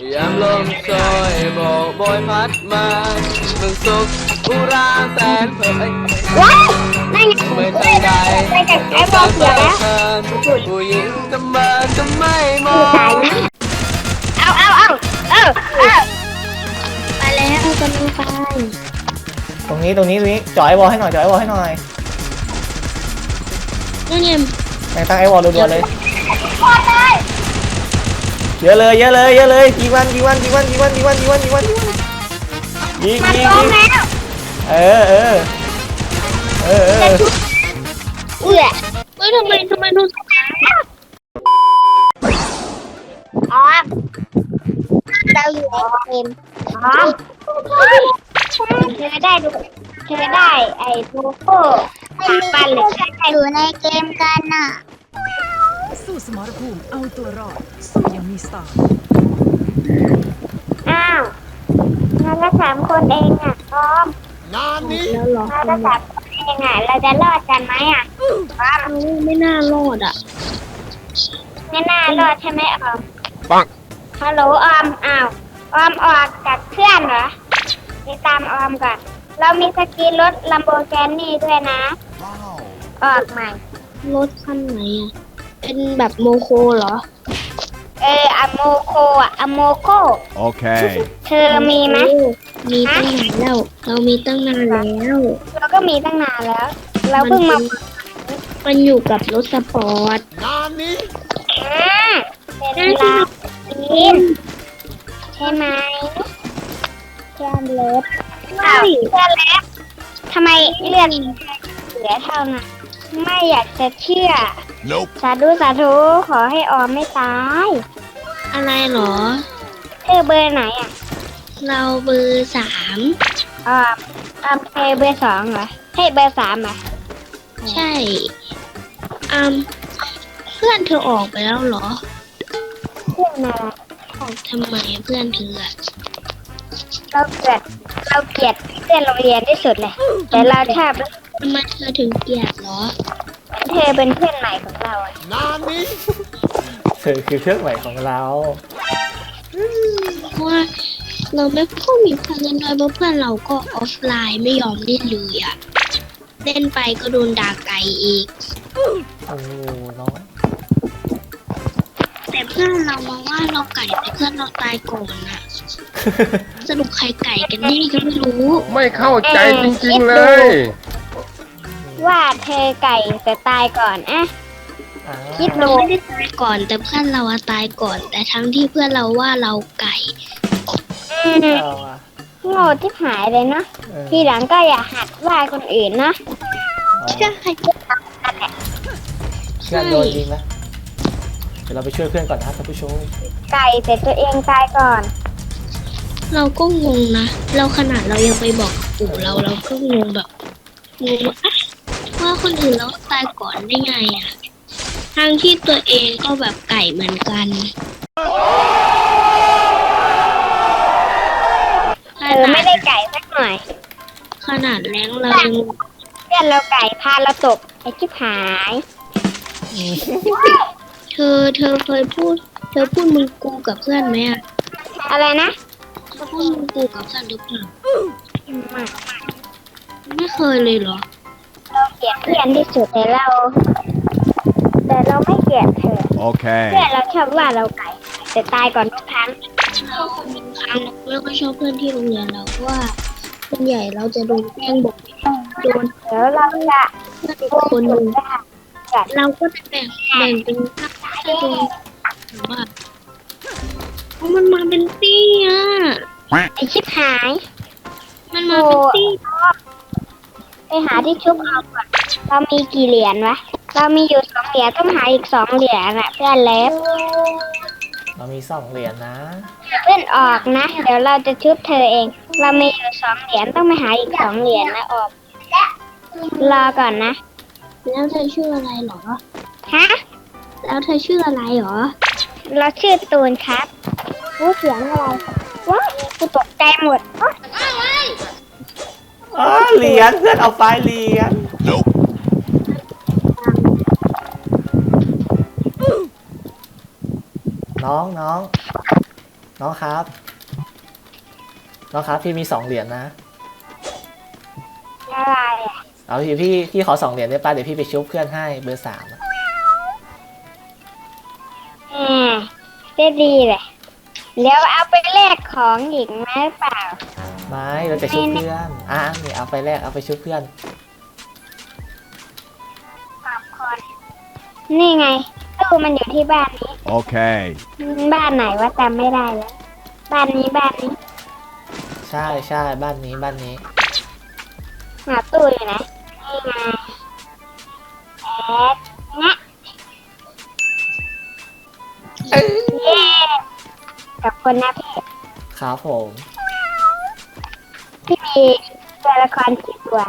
ยามลมโชยโบกโบยพัดมามึงสุขอุราแสนเพลินว้ายนั่นไงไม่ทันใดไปกับไอ้บอลเสียแล้วผู้หญิงทำไมจะไม่มอตายงนะเอาเอาเอาเอาเอาไปแล้วกำลังไปตรงนี้ตรงนี้ตรงนี้จ่อไอ้วอลให้หน่อยจ่อไอ้วอลให้หน่อยนั่นไงแม่งตั้งไอ้วอลรัวๆเลยพอได้ เยอะเลยเยอะเลยเยอะเลยยิงวันยิงวันยิงวันยิงวันยิงวันยิงวันยิงวันยิงวันยิงมายิงพร้อยิงแล้วเออเออเออเออเอื้อเฮ้ยทำไมทำไมดูอ๋อเราอยู่ในเกมอ๋อเธอได้ดูเธอได้ไอ้โลโก้ทางบ้านหรือได้อยู่ในเกมกันน่ะ สู้สมรภูมิเอาตัวรอด สู้อยังมีสไตล์อ้าวมาละสามคนเองอะพร้อมงานนี้มาละสามคนเองอะเราจะรอดกันไหมอะพร้อมไม่น่ารอดอะไม่น่ารอดใช่ไหมออมปังฮัลโหลออมอ้าวออมออกจากเพื่อนเหรอนี่ตามออมก่อนเรามีสกีรถลัมโบแกนนี่ด้วยนะว้าวออกใหม่ รถคันไหนอะ เป็นแบบโมโคเหรอ เอออะโมโคอะอะโมโคโอเคเธอมีไหม มีตั้งนานแล้ว เรามีตั้งนานแล้ว เราก็มีตั้งนานแล้ว เราเพิ่งมามันอยู่กับรถสปอร์ตงานนี้อ่าเป็นเวลากินใช่ไหมเพื่อนเล็บอ้าวเพื่อนเล็บทำไมเลือดเหลือเท่านั้น ไม่อยากจะเชื่อ nope สาธุสาธุขอให้ออมไม่ตาย อะไรเหรอ เธอเบอร์ไหนอะ เราเบอร์สามออมออมเธอเบอร์สองเหรอให้เบอร์สามเหรอใช่อืมเพื่อนเธอออกไปแล้วเหรอ เพื่อนอะไรออกทำไมเพื่อนเธออะเราเกลียดเราเกลียดเพื่อนโรงเรียนที่สุดเลย แต่เราชอบ ทำไมเธอถึงเกลียดเหรอ เธอเป็นเพื่อนใหม่ของเราอะงานนี้เธอคือเครื่องใหม่ของเรา เพราะว่าเราไม่ค่อยมีเพื่อนเล่นด้วยเพราะเพื่อนเราก็ออฟไลน์ไม่ยอมเล่นเลยอะเล่นไปก็โดนด่าไกลอีก โอ้น้องแต่เพื่อนเรามองว่าเราไก่แต่เพื่อนเราตายก่อนอะสรุปใครไก่กันแน่ก็ไม่รู้ ไม่เข้าใจจริงๆเลย ว่าเธอไก่แต่ตายก่อนอะอ่าคิดเราไม่ได้ตายก่อน แต่เพื่อนเราอะตายก่อน แต่ทั้งที่เพื่อนเราว่าเราไก่ อืมเอาอะโง่ที่หายเลยเนาะเออทีหลังก็อย่าหัดว่าคนอื่นเนาะอ๋อใช่เพื่อนโดนยิงแล้วเดี๋ยวเราไปช่วยเพื่อนก่อนนะครับท่านผู้ชมไก่แต่ตัวเองตายก่อน เราก็งงนะ เราขนาดเรายังไปบอกปู่เราเราก็งงแบบงงว่าอะ ว่าคนอื่นเราตายก่อนได้ไงอะทั้งที่ตัวเองก็แบบไก่เหมือนกันเออไม่ได้ไก่สักหน่อยขนาดแรงเรายังเพื่อนเราไก่พาเราตกไอ้ชิบหายเธอเธอเคยพูด เธอพูดมึงกูกับเพื่อนไหมอะอะไรนะเธอพูดมึงกูกับเพื่อนหรือเปล่าไมาไม่เคยเลยเหรอเราเก ลียดเพื่อนที่สุดแต่เรา แต่เราไม่เกลียดเธอโอเคเพื่อนเราชอบว่าเราไก่แต่ตายก่อนทุกครั้งเราบางครั้งเราก็ชอบเพื่อนที่โรงเรียนเราเพราะว่าส่วนใหญ่เราจะโดนแกล้งบอกโดนเดี๋ยวเราจะเพื่อนอีกคนหนึ่งได้เราก็จะแบ่งแบ่งเป็นภาคที่โดนว่าเพราะมันมาเป็นตี้อะ ไอ้ชิบหาย มันมาเป็นตี้ ไปหาที่ชุบเอาก่อนเรามีกี่เหรียญวะ เรามีอยู่สองเหรียญต้องหาอีกสองเหรียญน่ะเพื่อนเล็บเรามีสองเหรียญนะเพื่อนออกนะ เดี๋ยวเราจะชุบเธอเอง เรามีอยู่สองเหรียญต้องไปหาอีกสองเหรียญนะออก รอก่อนนะ แล้วเธอชื่ออะไรเหรอ ฮะ แล้วเธอชื่ออะไรเหรอ เราชื่อตูนครับรู้เสียงอะไรว้ายกูตกใจหมด อ๊ะอ๋อเหรียญเพื่อนเอาไฟล์เหรียญ nope น้องน้อง น้องครับ น้องครับพี่มีสองเหรียญนะอะไรอะเอาพี่พี่พี่ขอสองเหรียญได้ป่ะเดี๋ยวพี่ไปชุบเพื่อนให้เบอร์สามอะอืมได้ดีเลยแล้วเอาไปแลกของอีกไหมเปล่า ไม่เราจะชุบเพื่อนอะนี่เอาไปแลกเอาไปชุบเพื่อนขอบคนนี่ไงตู้มันอยู่ที่บ้านนี้ Okay. บ้านไหนว่าจำไม่ได้แล้ว บ้านนี้บ้านนี้ใช่ใช่บ้านนี้บ้านนี้ หาตู้อยู่นะนี่ไงแอดนะเย้กับคนนะพี่ครับผมพี่ มีตัวละครกี่ตัว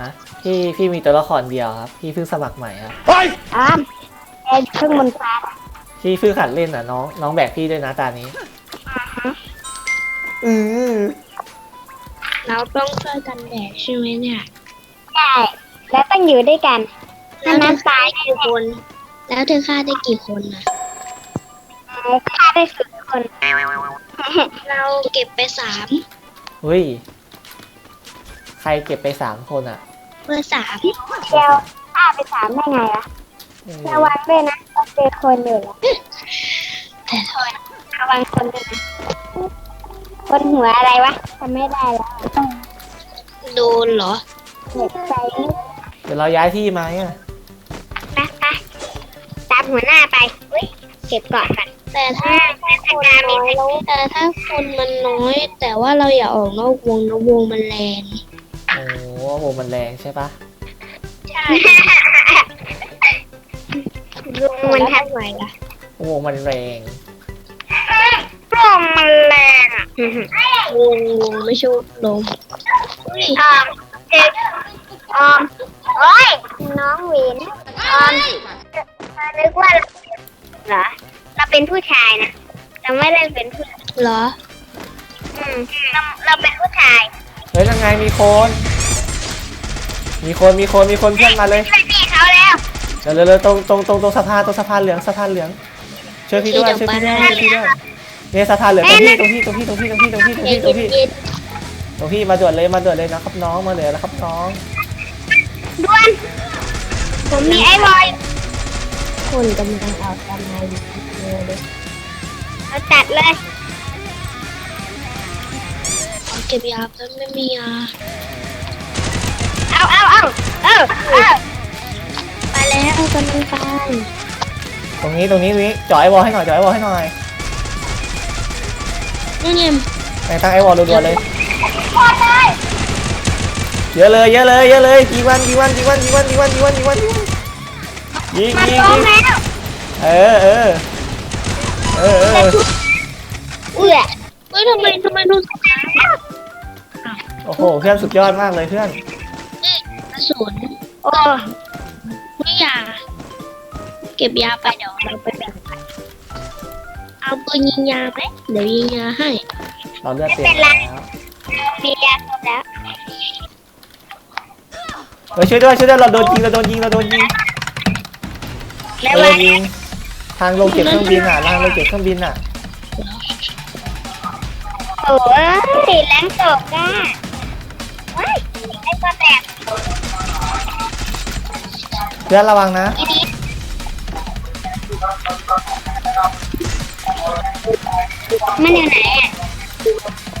ฮะพี่พี่มีตัวละครเดียวครับ พี่เพิ่งสมัครใหม่ครับอ้อมแอดเครื่องบนฟ้าพี่เพิ่งขัดเล่นอะน้องน้องแบกพี่ด้วยนะตานี้อือเราต้องช่วยกันแบกใช่ไหมเนี่ยใช่แล้วต้องอยู่ด้วยกันแล้วเธอน้ำฆ่าตายได้กี่คน แล้วเธอฆ่าได้กี่คนนะฆ่าได้สุดคน เราเก็บไปสามเฮ้ย ใครเก็บไปสามคนอะเบอร์สามเดียวฆ่าไปสามได้ไงล่ะอืมระวังด้วยนะต้องเจอคนอยู่แล้วแต่ทอยระวังคนด้วยนะคนหัวอะไรวะจำไม่ได้แล้วโดนเหรอเด็กใจนี่เดี๋ยวเราย้ายที่ไหมอะนะไปตามหัวหน้าไปอุ้ยเก็บเกาะกันแต่ถ้าแต่ทางการมีแต่ถ้าคนมันน้อย แต่ว่าเราอย่าออกนอกวงนะวงมันแรงโอ้ โหมันแรงใช่ปะใช่ลุงมันทักไหวล่ะโอ้โหมันแรงลมมันแรงอะวงวงไม่ใช่ลมออมเด็กออมโอ้ยน้องหวินออมเธอนึกว่าเราเหรอ เราเป็นผู้ชายนะเราไม่ได้เป็นผู้เหรอ อืมเราเราเป็นผู้ชาย เฮ้ยยังไงมีคน มีคนมีคนมีคนเพื่อนมาเลยช่วยพี่เขาแล้วเดี๋ยวเร็วๆตรงตรงตรงตรงสะพานตรงสะพานเหลืองสะพานเหลืองช่วยพี่ด้วยช่วยพี่ด้วยช่วยพี่ด้วยเนี่ยสะพานเหลืองตรงพี่ตรงพี่ตรงพี่ตรงพี่ตรงพี่ตรงพี่ตรงเย็พี่นตรงพี่เย็นตรงพี่มาด่วนเลยมาด่วนเลยนะครับน้องมาเหลือแล้วครับน้องด่วนผมมีไอ้บอยคนกำลังเอาทำไมอยู่เลยเอาจัดเลยเอาเก็บยาเพิ่มไม่มียา เอาเอาเอาเอาไปแล้วกำลังไปตรงนี้ตรงนี้ตรงนี้จ่อไอวอลให้หน่อยจ่อไอวอลให้หน่อยนี่เนี่ยแต่งตั้งไอวอลรัวๆเลยเยเยอะเลยเยอะเลยเยอะเลยกี่วันกี่วันกี่วันกี่วันกี่วันกี่วันกี่วันกี่วันยิงมันยิงลยิงงแล้วเออเออเออเออเอื้อเฮ้ยทำไมทำไมโดนโอ้โหเพื่อนสุดยอดมากเลยเพื่อน โอ้ไม่ยาเก็บยาไปเดี๋ยวเราไปแบ่งกันเอาปืนยิงยาไหมเดี๋ยวยิงยาให้เราเลือดเต็มแล้วมียาครบแล้วเฮ้ยช่วยด้วยช่วยด้วยเราโดนยิงเราโดนยิงเราโดนยิงแล้วเราโดวันนยิงทางลงเก็บเครื่องบินอะทางลงเก็บเครื่องบินอะโอ้ยแรงตกอะว้ายไอ้ตัวแตกเพื่อนระวังนะ อีนี้มันอยู่ไหนอะ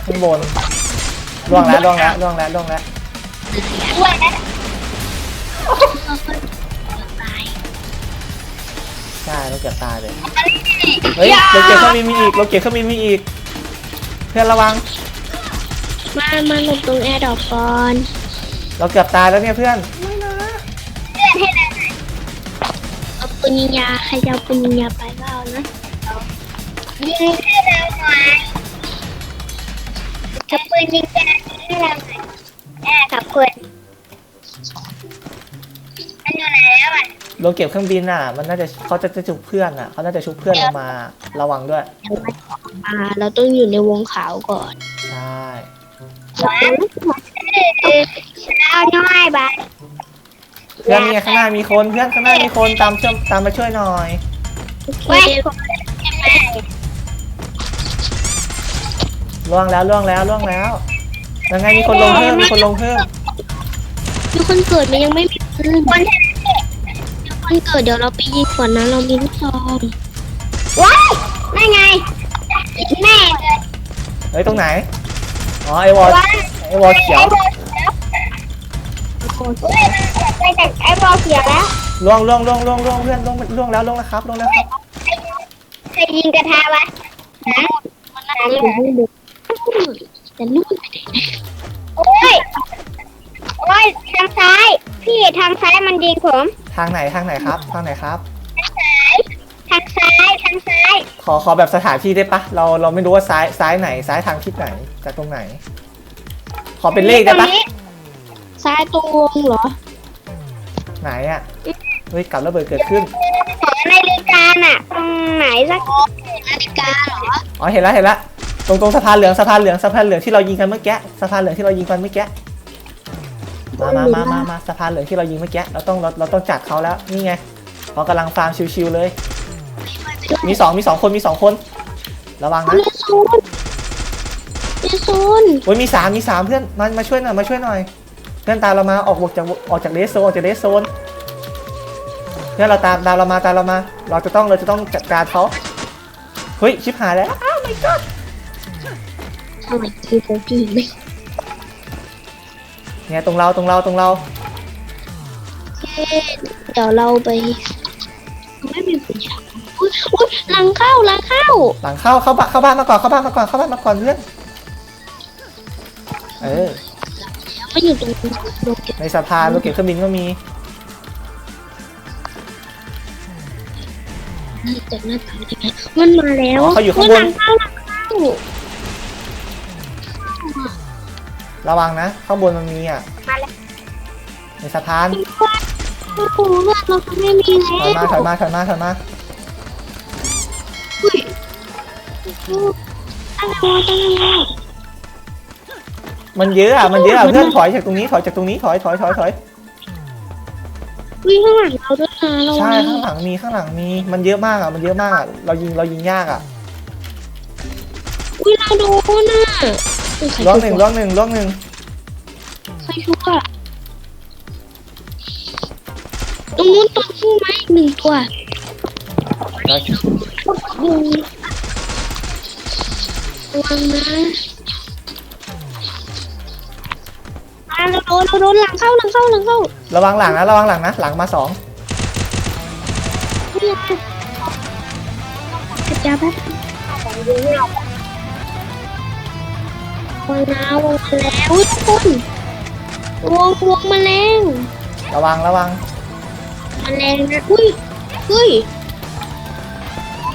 ข้างบนล่วงแล้วล่วงแล้วล่วงแล้วล่วงแล้วอ้วนนะตายใช่เราเกือบตายเลยเฮ้ยเราเก็บเครื่องบินมีอีกเราเก็บเครื่องบินมีอีก เพื่อนระวัง มา มาหลบตรงแอร์ดรอปก่อน เราเกือบตายแล้วเนี่ยเพื่อนเพื่อน เอาปืนยิงยาใครจะเอาปืนยิงยาไปก็เอานะยิงให้เราหน่อยกับปืนยิงแกให้เราหน่อยอ่าขอบคุณมันอยู่ไหนแล้วอะเราเก็บเครื่องบินอะ มันน่าจะเขาจะจะชุบเพื่อนอะเขาน่าจะชุบเพื่อนลงมาระวังด้วยอ่าเราต้องอยู่ในวงขาวก่อนใช่ว้าวเออเช้าน้อยบาย เพื่อนเนี่ยข้างหน้ามีคนเพื่อนข้างหน้ามีคนตามเชื่อมตามมาช่วยหน่อยโอเคเว้ยผมใช่ไหมล่วงแล้วล่วงแล้วล่วงแล้วยังไงมีคนลงเพิ่มมีคนลงเพิ่มมีคนเกิดมันยังไม่มีปืนคนคนเกิดเดี๋ยวเราไปยิงก่อนนะเรามีลูกซองว้ายนั่นไงแม่เลยเฮ้ยตรงไหนอ๋อไอวอลว้ายไอวอลเขียวเฮ้ย ไปแต่ไอ้บอลเขียวแล้วล่วงล่วงล่วงล่วงล่วงเพื่อนล่วงล่วงแล้วล่วงแล้วครับล่วงแล้วครับใครยิงกระทะวะฮะมันน่าจะแต่นู่นไปไหนโอ้ยโอ้ยทางซ้าย พี่ทางซ้ายมันยิงผมทางไหนทางไหนครับ ทางไหนครับ ทางซ้ายทางซ้ายขอขอแบบสถานที่ได้ปะเราเราไม่รู้ว่าซ้ายซ้ายไหนซ้ายทางทิศไหนจากตรงไหน ขอเป็นเลขได้ปะตรงนี้ซ้ายตรงวงเหรอ ไหนอะเฮ้ยกลับระเบิดเกิดขึ้นของนาฬิกาน่ะตรงไหนสักนาฬิกาเหรออ๋อเห็นแล้วเห็นแล้วตรงตรงสะพานเหลืองสะพานเหลืองสะพานเหลืองที่เรายิงกันเมื่อกี้สะพานเหลืองที่เรายิงกันเมื่อกี้มามามามามาสะพานเหลืองที่เรายิงเมื่อกี้เราต้องเราเราต้องจัดเขาแล้วนี่ไงเขากำลังฟาร์มชิวๆเลย มีสองมีสองคนมีสองคน ระวังนะเลโซนเลโซนโอ้ยมีสามมีสามเพื่อนมามาช่วยหน่อยมาช่วยหน่อย เพื่อนตามเรามาออกจากออกจากเดสโซนออกจากเดสโซนเพื่อนเราตามตามเรามาตามเรามา เราจะต้องเราจะต้องจัดการเขาเฮ้ยชิบหายแล้วอ้าว my god ทำไมคือโฟกีไม่เนี่ยตรงเราตรงเราตรงเราเดี๋ยวเราไป ไม่มีผู้ชายอุ้ยอุ้ยหลังเข้าหลังเข้า หลังเข้าเข้าบ้านเข้าบ้านมาก่อนเข้าบ้านมาก่อนเข้าบ้านมาก่อนเพื่อนเออ ไม่อยู่ตรงตรงเก็บในสะพานรถเก็บเครื่องบินก็มี นี่แต่หน้าต่างได้ไหมมันมาแล้วอ๋อเขาอยู่ข้างบน หลังเข้าหลังเข้าระวังนะ ข้างบนมันมีอะ มาแล้วในสะพานโอ้โหเลือดเราจะไม่มีถอยแล้มาวถอยมาถอยมาถอยมาตั้งตัวตั้งตัว มันเยอะอะมันเยอะอะเพื่อนถอยจากตรงนี้ถอยจากตรงนี้ถอยถอยถอยถอยวิ่งข้างหลังเราด้วยนะเราใช่ข้างหลังมีข้างหลังมีมันเยอะมากอะมันเยอะมากอะเรายิงเรายิงยากอะวิ่งเราโดนน่ะเออใครล่วงหชุนึ่งบล่วงหนึ่งล่วงหนึ่งใครชุบอะตรงนู้นตัวคู่ไหมหนึ่งตัวได้ยิงระวังนะ อะเราโดนเราโดนหลังเข้าหลังเข้าหลังเข้าระวังหลังนะระวังหลังนะหลังมาสองเฮ้ยกระจาแป๊บวางนะวางมาแล้วอุ๊ยทุกคนวงวงแมลงระวังระวังแมลงนะอุ้ยเฮ้ย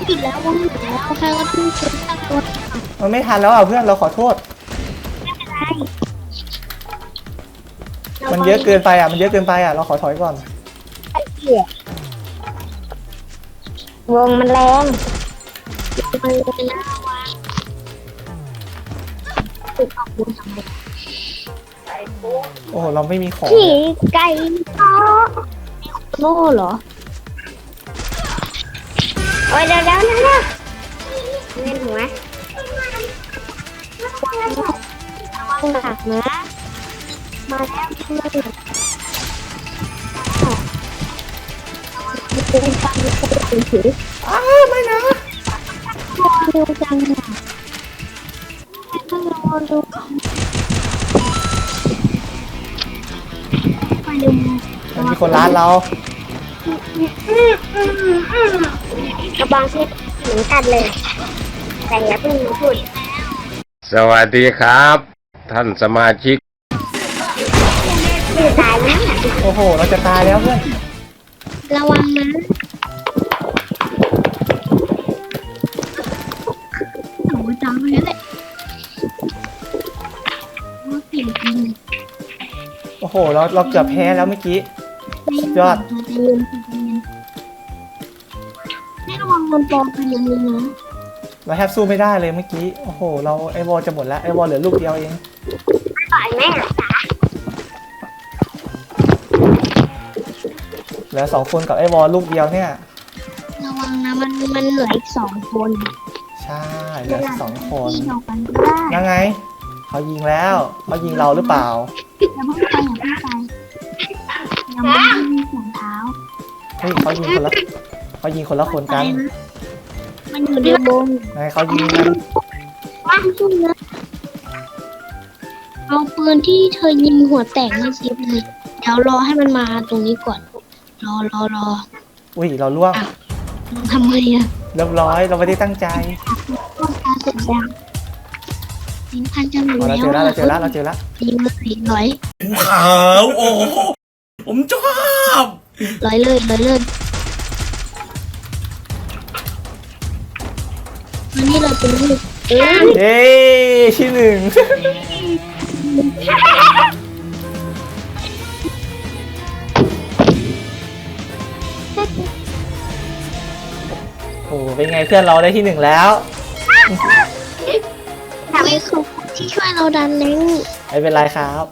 หยุดแล้ววงหยุดแล้วใครก็ต้องซื้อตั้งตัวมันไม่ทันแล้วอะเพื่อนเราขอโทษมัน เยอะเกินไปอะ มันเยอะเกินไปอะ เราขอถอยก่อนวงมันแรงมันเลยนะวางติดออกบนสำเร็จโอ้โห เราไม่มีของผีไก่ท้อโน่เหรอ โอ้ยเดี๋ยวแล้วนะนะเงินหัววางหนักนะ มาแล้วเพื่อนเป็นฟังเป็นถืออ้าไม่นะเร็วจังอะต้องรอดูไปเร็วมันมีคนร้านเรากระบองเพชรหมือนกันเลย แต่อย่าเพิ่งพูด สวัสดีครับ ท่านสมาชิก ตายแล้วนะโอ้โห เราจะตายแล้วเพื่อน ระวังนะหนูจำไว้เลยว่าเปลี่ยนเป็นโอ้โห เราเราเกือบแพ้แล้วเมื่อกี้สุดยอดใจเย็นใจเย็นให้ระวังมันปลอมไปอย่างนี้นะเราแทบสู้ไม่ได้เลยเมื่อกี้ โอ้โห เราไอวอลจะหมดแล้วไอวอลเหลือลูกเดียวเอง ต่อยแม่ เหลือสองคนกับไอวอลลูกเดียวเนี่ย ระวังนะมันมันเหลืออีกสองคนใช่เหลือสองคนยิงออกกันก็ได้ยังไงเขายิงแล้วเขายิงเราหรือเปล่าอย่าเพิ่งไปอย่าเพิ่งไปยังไม่ได้ยินเสียงเท้าเฮ้ยเขายิงคนละเขายิงคนละคนกันมันอยู่ในวงไงเขายิงกันว่างขึ้นนะเอาปืนที่เธอยิงหัวแตกมาเซฟเลยเดี๋ยวรอให้มันมาตรงนี้ก่อน รอรอรออุ้ยเราล่วงทำไมอะเรียบร้อยเราไม่ได้ตั้งใจพวกตาสุดดังสินพันจะหมดอ๋อเราแล้วเจอแล้วเราเจอแล้วเราเจอแล้วยิงเลยร้อยขาวโอ้โหผมชอบร้อยเลยร้อยเลยวันนี้เราเป็นลูกเอ้ยเย้ที่หนึ่ง โอ้โหเป็นไงเพื่อนเราได้ที่หนึ่งแล้วทำไมเขาที่ช่วยเราดันเล้ง ไม่เป็นไรครับ